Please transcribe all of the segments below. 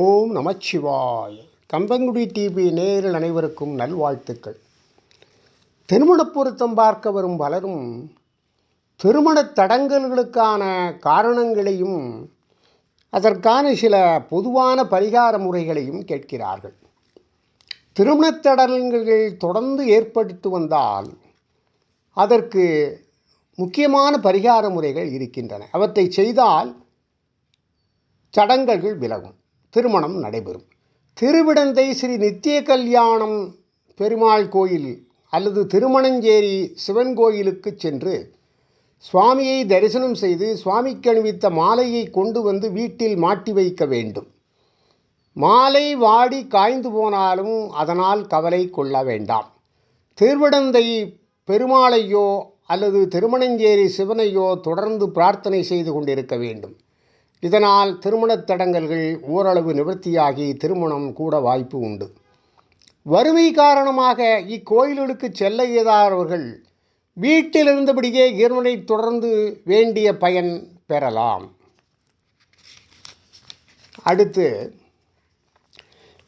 ஓம் நமச்சிவாய். Kambangudi TV நேரில் அனைவருக்கும் நல்வாழ்த்துக்கள். திருமணப் பொருத்தம் பார்க்க வரும் பலரும் திருமண தடங்கல்களுக்கான காரணங்களையும் அதற்கான சில பொதுவான பரிகார முறைகளையும் கேட்கிறார்கள். திருமணத் தடங்கல்கள் தொடர்ந்து ஏற்படுத்தி வந்தால் அதற்கு முக்கியமான பரிகார முறைகள் இருக்கின்றன. அவற்றை செய்தால் சடங்கல்கள் விலகும். திருமணம் நடைபெறும். திருவிடந்தை ஸ்ரீ நித்திய கல்யாணம் பெருமாள் கோயில் அல்லது திருமணஞ்சேரி சிவன் கோயிலுக்கு சென்று சுவாமியை தரிசனம் செய்து சுவாமிக்கு அணிவித்த மாலையை கொண்டு வந்து வீட்டில் மாட்டி வைக்க வேண்டும். மாலை வாடி காய்ந்து போனாலும் அதனால் கவலை கொள்ள வேண்டாம். திருவிடந்தை பெருமாளையோ அல்லது திருமணஞ்சேரி சிவனையோ தொடர்ந்து பிரார்த்தனை செய்து கொண்டிருக்க வேண்டும். இதனால் திருமணத் தடங்கல்கள் ஓரளவு நிவர்த்தியாகி திருமணம் கூட வாய்ப்பு உண்டு. வறுமை காரணமாக இக்கோயில்களுக்கு செல்ல இயலாதவர்கள் வீட்டில் இருந்தபடியே இறைவனை தொடர்ந்து வேண்டிய பயன் பெறலாம். அடுத்து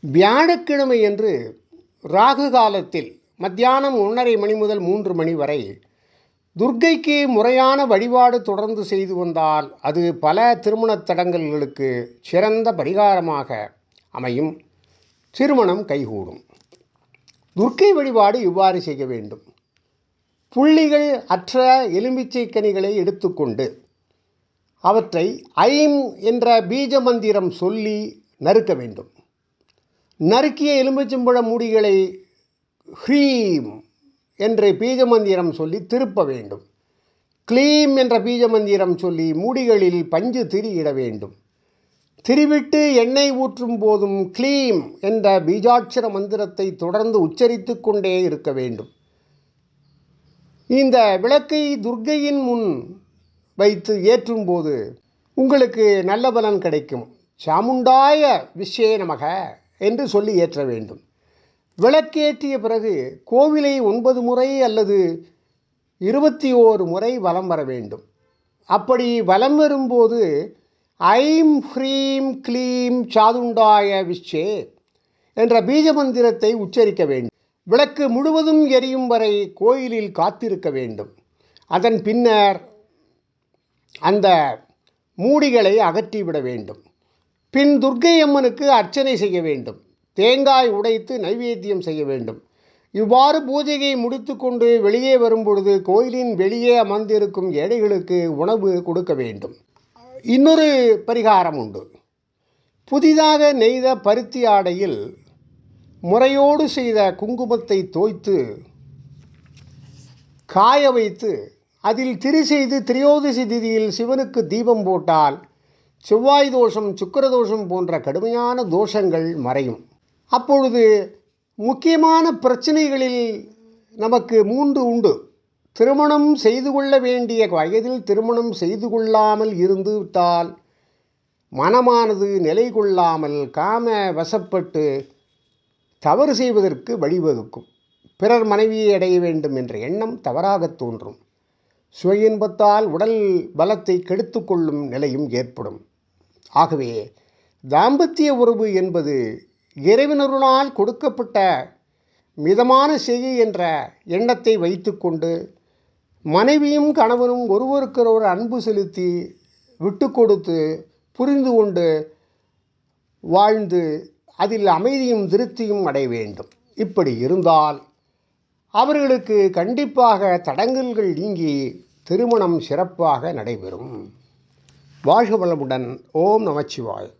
வியாழக்கிழமை என்று ராகு காலத்தில் மத்தியானம் ஒன்றரை மணி முதல் மூன்று மணி வரை துர்க்கைக்கு முறையான வழிபாடு தொடர்ந்து செய்து வந்தால் அது பல திருமணத் தடங்கல்களுக்கு சிறந்த பரிகாரமாக அமையும். திருமணம் கைகூடும். துர்க்கை வழிபாடு இவ்வாறு செய்ய வேண்டும். புள்ளிகள் அற்ற எலுமிச்சை கனிகளை எடுத்துக்கொண்டு அவற்றை ஐம் என்ற பீஜ மந்திரம் சொல்லி நறுக்க வேண்டும். நறுக்கிய எலுமிச்சம்பழ மூடிகளை ஹ்ரீம் என்று பீஜ மந்திரம் சொல்லி திருப்ப வேண்டும். க்ளீம் என்ற பீஜ மந்திரம் சொல்லி மூடிகளில் பஞ்சு திரியிட வேண்டும். திரிவிட்டு எண்ணெய் ஊற்றும் போதும் க்ளீம் என்ற பீஜாட்சர மந்திரத்தை தொடர்ந்து உச்சரித்து கொண்டே இருக்க வேண்டும். இந்த விளக்கை துர்க்கையின் முன் வைத்து ஏற்றும்போது உங்களுக்கு நல்ல பலன் கிடைக்கும். சாமுண்டாய விஷய நமக என்று சொல்லி ஏற்ற வேண்டும். விளக்கேற்றிய பிறகு கோவிலை ஒன்பது முறை அல்லது இருபத்தி ஓரு முறை வலம் வர வேண்டும். அப்படி வலம் வரும்போது ஐம் ஹ்ரீம் க்ளீம் சாதுண்டாய விஷ்ஷே என்ற பீஜ மந்திரத்தை உச்சரிக்க வேண்டும். விளக்கு முழுவதும் எரியும் வரை கோயிலில் காத்திருக்க வேண்டும். அதன் பின்னர் அந்த மூடிகளை அகற்றிவிட வேண்டும். பின் துர்க்கை அம்மனுக்கு அர்ச்சனை செய்ய வேண்டும். தேங்காய் உடைத்து நைவேத்தியம் செய்ய வேண்டும். இவ்வாறு பூஜையை முடித்துக்கொண்டு வெளியே வரும்பொழுது கோயிலின் வெளியே அமர்ந்திருக்கும் ஏழைகளுக்கு உணவு கொடுக்க வேண்டும். இன்னொரு பரிகாரம் உண்டு. புதிதாக நெய்த பருத்தி ஆடையில் முறையோடு செய்த குங்குமத்தை தோய்த்து காய வைத்து அதில் திரி செய்து திரியோதிசி திதியில் சிவனுக்கு தீபம் போட்டால் செவ்வாய் தோஷம் சுக்கர தோஷம் போன்ற கடுமையான தோஷங்கள் மறையும். அப்பொழுது முக்கியமான பிரச்சனைகளில் நமக்கு மூன்று உண்டு. திருமணம் செய்து கொள்ள வேண்டிய வயதில் திருமணம் செய்து கொள்ளாமல் இருந்து விட்டால் மனமானது நிலை கொள்ளாமல் காம வசப்பட்டு தவறு செய்வதற்கு வழிவகுக்கும். பிறர் மனைவியை அடைய வேண்டும் என்ற எண்ணம் தவறாக தோன்றும். சுய இன்பத்தால் உடல் பலத்தை கெடுத்து கொள்ளும் நிலையும் ஏற்படும். ஆகவே தாம்பத்திய உறவு என்பது இறைவனருளால் கொடுக்கப்பட்ட மிதமான செய்கை என்ற எண்ணத்தை வைத்துக்கொண்டு மனைவியும் கணவனும் ஒருவருக்கொருவர் அன்பு செலுத்தி விட்டு கொடுத்து புரிந்து கொண்டு வாழ்ந்து அதில் அமைதியும் திருப்தியும் அடைய வேண்டும். இப்படி இருந்தால் அவர்களுக்கு கண்டிப்பாக தடங்கல்கள் நீங்கி திருமணம் சிறப்பாக நடைபெறும். வாழ்க வளமுடன். ஓம் நமச்சிவாய்